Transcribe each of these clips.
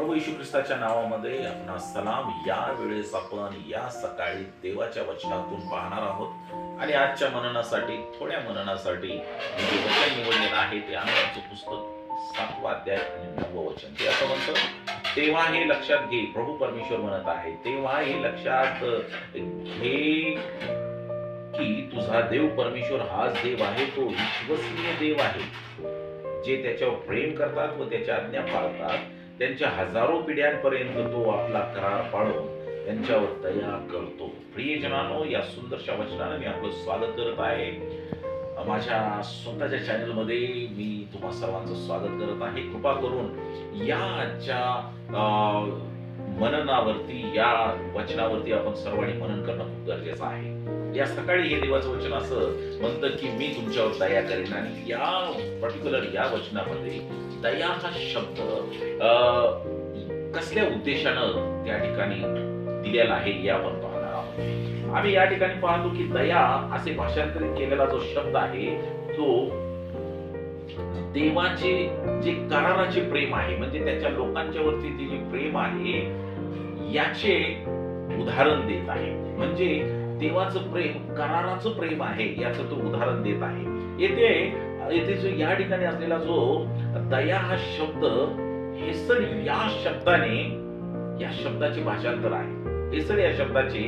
प्रभू येशू ख्रिस्ताच्या नावामध्ये आपणा सलाम या वेळेस आपण या सकाळी देवाच्या वचनातून पाहणार आहोत. आणि आजच्या मननासाठी थोड्या मननासाठी जे वचन निवडलेलं आहे ते आनंदाचं पुस्तक सातवा अध्याय आणि नववं वचन. ते असं म्हणतं तेव्हा हे लक्षात घे. प्रभू परमेश्वर म्हणत आहे तेव्हा हे लक्षात घे की तुझा देव परमेश्वर हाच देव आहे तो विश्वसनीय देव आहे. जे त्याच्यावर प्रेम करतात व त्याच्या आज्ञा पाळतात त्यांच्या हजारो पिढ्यांपर्यंत तो आपला करार पाळून त्यांच्यावर दया करतो. प्रियजनानो या सुंदरशा वचनाने मी आपलं स्वागत करत आहे. माझ्या स्वतःच्या चॅनलमध्ये मी तुम्हा सर्वांचं स्वागत करत आहे. कृपा करून या आजच्या अं, मननावरती या वचनावरती आपण सर्वांनी मनन करणं खूप गरजेचं आहे. या सकाळी हे देवाचं वचन असं म्हणतं की मी तुमच्यावर दया करेन. आणि या पर्टिक्युलर या वचनामध्ये दया हा शब्द कसल्या उद्देशानं त्या ठिकाणी दिलेला आहे हे आपण पाहणार आहोत. आम्ही या ठिकाणी पाहतो की दया असे भाषांतरित केलेला जो शब्द आहे तो देवाचे जे कराराचे प्रेम आहे म्हणजे त्याच्या लोकांच्या वरती जे प्रेम आहे याचे उदाहरण देत आहे. म्हणजे देवाचं प्रेम कराराचं प्रेम आहे याचं तो उदाहरण देत आहे. येथे येथे जो या ठिकाणी असलेला जो दया हा शब्द हेसड या शब्दाने या शब्दाचे भाषांतर आहे. हेसड या शब्दाचे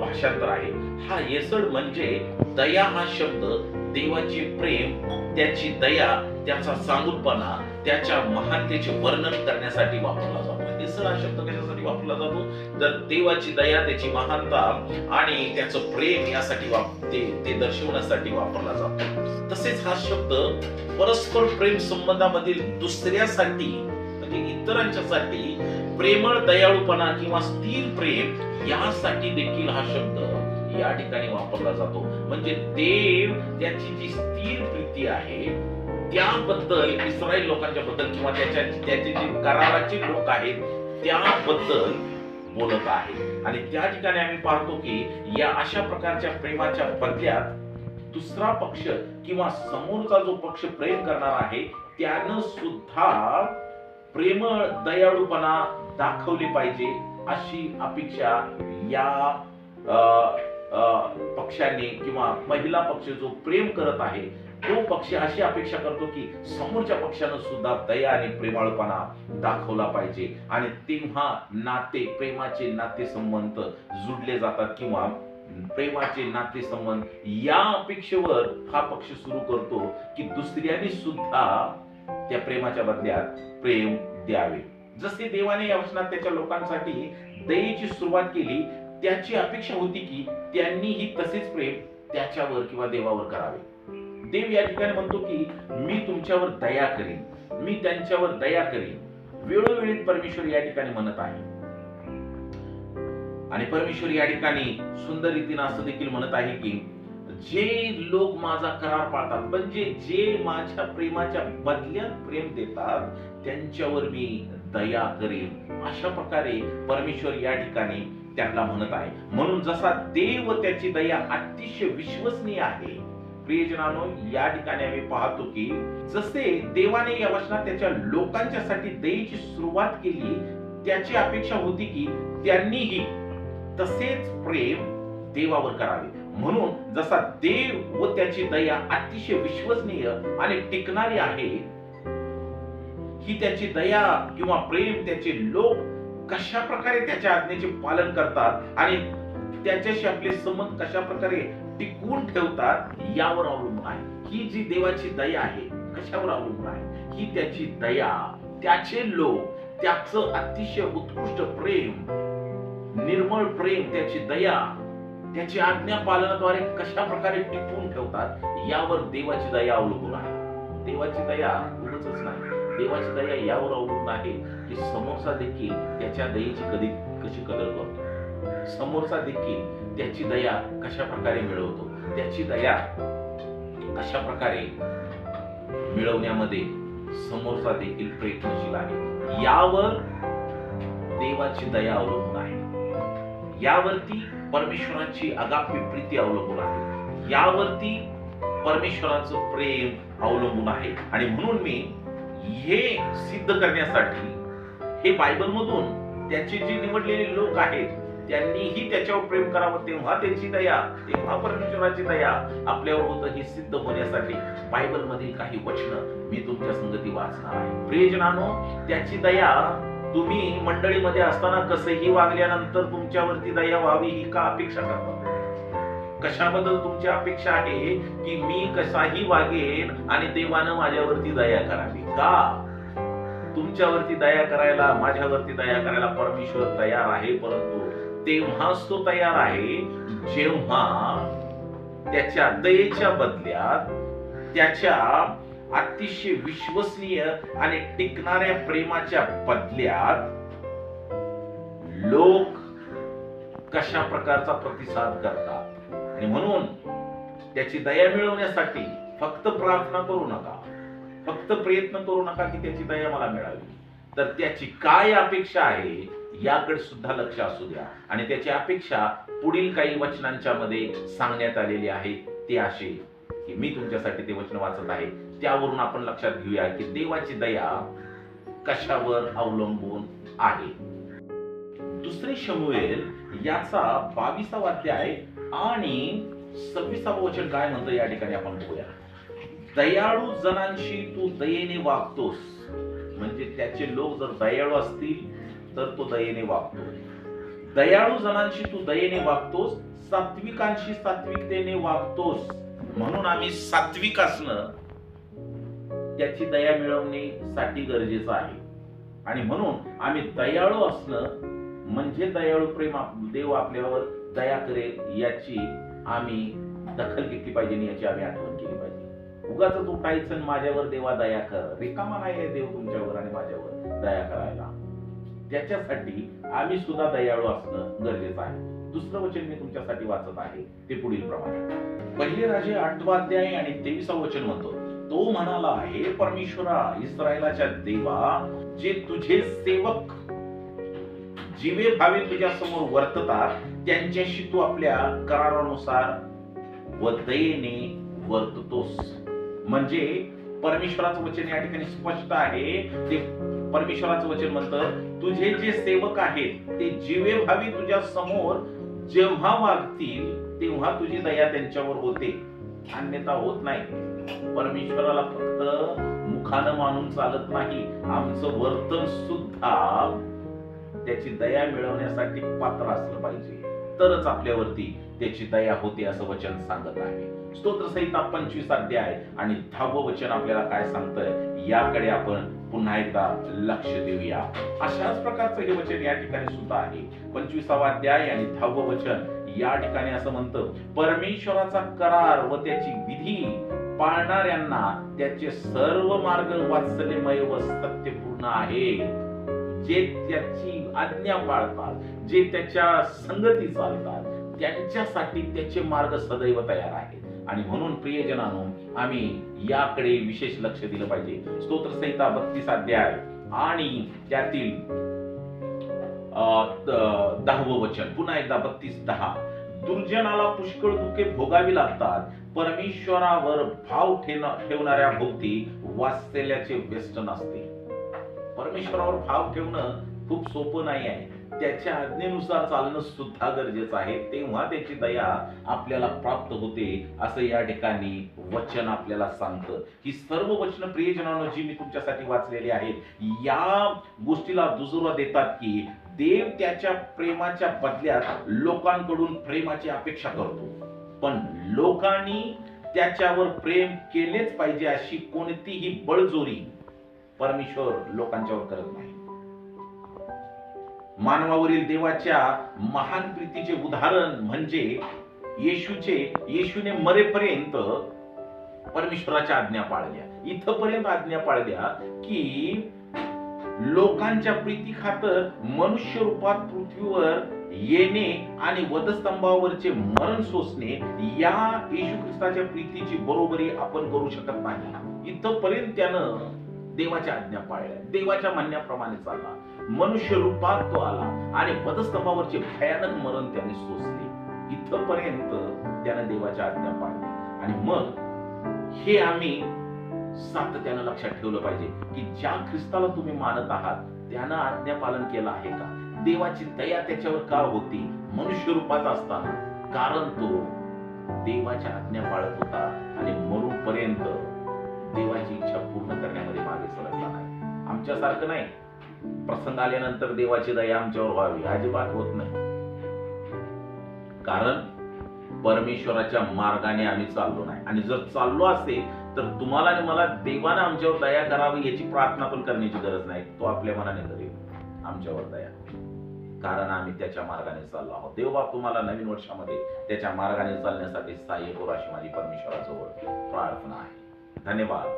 भाषांतर आहे. हा येसड म्हणजे दया हा शब्द देवाचे प्रेम त्याची दया त्याचा चांगुलपणा त्याच्या महानतेचे वर्णन करण्यासाठी वापरला जातो. हेसड हा शब्द कशासाठी वापरला जातो? तर देवाची दया त्याची महानता आणि त्याचं प्रेम यासाठी वाप ते ते दर्शवण्यासाठी वापरला जातो. तसेच हा शब्द परस्पर प्रेम संबंधामधील दुसऱ्यासाठी म्हणजे इतरांच्यासाठी प्रेमळ दयाळूपणा किंवा स्थिर प्रेम यासाठी देखील हा शब्द या ठिकाणी वापरला जातो. म्हणजे देव त्याची जी स्थिर प्रीती आहे त्याबद्दल इस्रायल लोकांच्या बद्दल किंवा त्याच्या त्याचे जे कराराचे लोक आहेत त्याबद्दल बोलत आहे. आणि त्या ठिकाणी आम्ही पाहतो की या अशा प्रकारच्या प्रेमाच्या बदल्यात दुसरा पक्ष किंवा समोरचा जो पक्ष प्रेम करणार आहे त्यानं सुद्धा प्रेम दयाळूपणा दाखवले पाहिजे अशी अपेक्षा या पक्षाने किंवा महिला पक्ष जो प्रेम करत आहे तो पक्ष अशी अपेक्षा करतो की समोरच्या पक्षानं सुद्धा दया आणि प्रेमाळपणा दाखवला पाहिजे. आणि तेव्हा नाते प्रेमाचे नाते संबंध जुडले जातात किंवा प्रेमाचे नाते संबंध या अपेक्षेवर हा पक्ष सुरू करतो की दुसऱ्याने सुद्धा त्या प्रेमाच्या बदल्यात प्रेम द्यावे. जसे देवाने या वचनात त्याच्या लोकांसाठी दयेची सुरुवात केली त्याची अपेक्षा होती की त्यांनीही तसेच प्रेम त्याच्यावर किंवा देवावर करावे. देव या ठिकाणी म्हणतो की मी तुमच्यावर दया करीन. मी त्यांच्यावर दया करीन. वेळोवेळी परमेश्वर या ठिकाणी म्हणत आहे. आणि परमेश्वर या ठिकाणी सुंदर रीतीने असं देखील म्हणत आहे की जे लोक माझा करार पाळतात म्हणजे जे माझ्या प्रेमाच्या बदल्यात प्रेम देतात त्यांच्यावर मी दया करेन. अशा प्रकारे परमेश्वर या ठिकाणी त्यांना म्हणत आहे. म्हणून जसा देव त्याची दया अतिशय विश्वसनीय आहे प्रियजनानो या ठिकाणी आम्ही पाहतो की जसे देवाने या वचनात त्याच्या लोकांच्यासाठी दयेची सुरुवात केली त्याची अपेक्षा होती की त्यांनीही तसेच प्रेम देवावर करावे. म्हणून जसा देव व त्याची दया अतिशय विश्वसनीय आणि टिकणारी आहे ही त्याची दया किंवा प्रेम त्याचे लोक कशा प्रकारे त्याच्या आज्ञेचे पालन करतात आणि त्याच्याशी आपले संबंध कशा प्रकारे टिकवून ठेवतात यावर अवलंबून आहे. ही जी देवाची दया आहे कशावर अवलंबून आहे? ही त्याची दया त्याचे लोक त्याच अतिशय उत्कृष्ट प्रेम निर्मळ प्रेम त्याची दया त्याची आज्ञा पालनाद्वारे कशा प्रकारे टिकवून ठेवतात यावर देवाची दया अवलंबून आहे. देवाची दया उगाचच नाही. देवाची दया यावर अवलंबून आहे की समोरचा देखील त्याच्या दयेची कधी कशी कदर करतो? समोरचा देखील त्याची दया कशा प्रकारे मिळवतो? त्याची दया कशा प्रकारे मिळवण्यामध्ये समोरचा देखील प्रयत्नशील आहे? यावर देवाची दया अवलंबून आहे. यावरती परमेश्वराची अगाप्य प्रीती अवलंबून आहे. यावरती परमेश्वराचं प्रेम अवलंबून आहे. आणि म्हणून मी हे सिद्ध करण्यासाठी हे बायबलमधून त्याचे जे निवडलेले लोक आहेत त्यांनीही त्याच्यावर प्रेम करावं तेव्हा त्याची दया तेव्हा परमेश्वराची दया आपल्यावर होतं हे सिद्ध होण्यासाठी. बायबल मधील काही वचन मी तुमच्या संगती वाचणार आहे. प्रियजनानो त्याची दया तुम्ही मंडळीमध्ये असताना कसंही वागल्यानंतर तुमच्यावरती दया व्हावी ही का अपेक्षा करता? कशाबद्दल तुमची अपेक्षा आहे की मी कसाही वागेन आणि देवानं माझ्यावरती दया करावी? का? तुमच्यावरती दया करायला माझ्यावरती दया करायला परमेश्वर तयार आहे परंतु तेव्हाच तो तयार आहे. जेव्हा त्याच्या दयेच्या बदल्यात त्याच्या अतिशय विश्वसनीय आणि टिकणाऱ्या प्रेमाच्या बदल्यात लोक कशा प्रकारचा प्रतिसाद करतात? आणि म्हणून त्याची दया मिळवण्यासाठी फक्त प्रार्थना करू नका. फक्त प्रयत्न करू नका की त्याची दया मला मिळावी. तर त्याची काय अपेक्षा आहे? याकडे सुद्धा लक्ष असू द्या. आणि त्याची अपेक्षा पुढील काही वचनांच्या मध्ये सांगण्यात आलेली आहे. ते असे की मी तुमच्यासाठी ते वचन वाचत आहे. त्यावरून आपण लक्षात घेऊया की देवाची दया कशावर अवलंबून आहे. दुसरे शमुएल याचा बावीसावा अध्याय आणि सव्वीसावं वचन काय म्हणतं या ठिकाणी आपण बघूया. दयाळू जणांशी तू दयेने वागतोस. म्हणजे त्याचे लोक जर दयाळू असतील तर तो दयेने वागतो. दयाळू जणांशी तू दयेने वागतोस सात्विकांशी सात्विकतेने वागतोस. म्हणून आम्ही सात्विक असणं त्याची दया मिळवण्यासाठी गरजेचं आहे. आणि म्हणून आम्ही दयाळू असणं म्हणजे दयाळू प्रेम देव आपल्यावर दया करेल याची आम्ही दखल घेतली पाहिजे याची आम्ही आठवण केली पाहिजे. उगाच उठायचं आणि माझ्यावर देवा दया कर. रिकामा नाही आहे देव तुमच्यावर आणि माझ्यावर दया करायला. त्याच्यासाठी आम्ही सुद्धा दयाळू असणं गरजेचं आहे. दुसरं वचन मी तुमच्यासाठी वाचत आहे ते पुढील प्रमाणे. पहिले राजे आठवा अध्याय आणि तेविसावं वचन म्हणतो तो म्हणाला हे परमेश्वरा इस्रायलाच्या देवा जे तुझे सेवक जीवे भावे तुझ्या समोर वर्ततात त्यांच्याशी तू आपल्या करारानुसार व दयेने वर्ततोस. म्हणजे परमेश्वराचं वचन या ठिकाणी स्पष्ट आहे. ते परमेश्वराचं वचन म्हणतं तुझे जे सेवक आहेत ते जीवे भावी तुझ्या समोर जेव्हा वागतील तेव्हा तुझी दया त्यांच्यावर होते. अन्यथा होत नाही. परमेश्वराला फक्त मुखानं मानून चालत नाही. आमचं वर्तन सुद्धा त्याची दया मिळवण्यासाठी पात्र असलं पाहिजे. तरच आपल्यावरती त्याची दया होते असं वचन सांगत आहे. स्तोत्रसहिता पंचवीस अध्याय आणि दहावं वचन आपल्याला काय सांगतंय? याकडे आपण पुन्हा एकदा लक्ष देऊया. अशाच प्रकारचं हे वचन या ठिकाणी सुद्धा आहे. पंचवीसावा अध्याय आणि दहावं वचन या ठिकाणी असं म्हणतं परमेश्वराचा करार व त्याची विधी पाळणाऱ्यांना त्याचे सर्व मार्ग वात्सल्यमय व सत्यपूर्ण आहे जे त्याची आज्ञा पाळतात जे त्याच्या संगती चालतात त्यांच्यासाठी त्याचे मार्ग सदैव तयार आहेत. आणि म्हणून प्रियजनानो आम्ही याकडे विशेष लक्ष दिलं पाहिजे. स्तोत्रसंहिता बत्तीस अध्याय आणि त्यातील दहावं वचन. पुन्हा एकदा बत्तीस दहा. दुर्जनाला पुष्कळ दुखे भोगावी लागतात. परमेश्वरावर भाव ठेवणाऱ्या भोवती वाचलेल्याचे व्यसन असते. परमेश्वरावर भाव ठेवणं खूप सोपं नाही आहे. त्याच्या आज्ञेनुसार चालणं सुद्धा गरजेचं आहे. तेव्हा त्याची दया आपल्याला प्राप्त होते असं या ठिकाणी वचन आपल्याला सांगतं. ही सर्व वचन प्रियजनानं जी मी तुमच्यासाठी वाचलेली आहेत या गोष्टीला दुजोरा देतात की देव त्याच्या प्रेमाच्या बदल्यात लोकांकडून प्रेमाची अपेक्षा करतो. पण लोकांनी त्याच्यावर प्रेम केलेच पाहिजे अशी कोणतीही बळजोरी परमेश्वर लोकांच्यावर करत नाही. मानवावरील देवाच्या महान प्रीतीचे उदाहरण म्हणजे येशूचे येशूने मरेपर्यंत परमेश्वराच्या आज्ञा पाळल्या. इथपर्यंत आज्ञा पाळल्या की लोकांच्या प्रीती खातर मनुष्य रूपात पृथ्वीवर येणे आणि वधस्तंभावरचे मरण सोसणे या येशू ख्रिस्ताच्या प्रीतीची बरोबरी आपण करू शकत नाही. इथपर्यंत त्यानं देवाच्या आज्ञा पाळल्या. देवाच्या म्हणण्याप्रमाणे चालला. मनुष्य रूपात तो आला आणि वधस्तंभावरचे भयानक मरण त्याने सोसले. इथपर्यंत त्यानं देवाच्या आज्ञा पाळल्या. आणि मग हे आम्ही सातत्यानं लक्षात ठेवलं पाहिजे की ज्या ख्रिस्ताला तुम्ही मानत आहात त्यानं आज्ञा पालन केलं आहे का? देवाची दया त्याच्यावर का होती? मनुष्य रूपात असताना. कारण तो देवाच्या आज्ञा पाळत होता आणि मरूपर्यंत देवाची इच्छा पूर्ण करण्यामध्ये मागे सरकला नाही. आमच्यासारखं नाही. प्रसंग आल्यानंतर देवाची दया आमच्यावर व्हावी अजिबात होत नाही. कारण परमेश्वराच्या मार्गाने आम्ही चाललो नाही. आणि जर चाललो असेल तर तुम्हाला आणि मला देवानं आमच्यावर दया करावी याची प्रार्थना पण करण्याची गरज नाही. तो आपल्या मनाने करेल. आमच्यावर दया कारण आम्ही त्याच्या मार्गाने चाललो आहोत. देवबाप तुम्हाला नवीन वर्षामध्ये त्याच्या मार्गाने चालण्यासाठी सहाय्य करू अशी माझी परमेश्वराजवळ प्रार्थना आहे. धन्यवाद.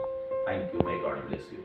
Thank you may God bless you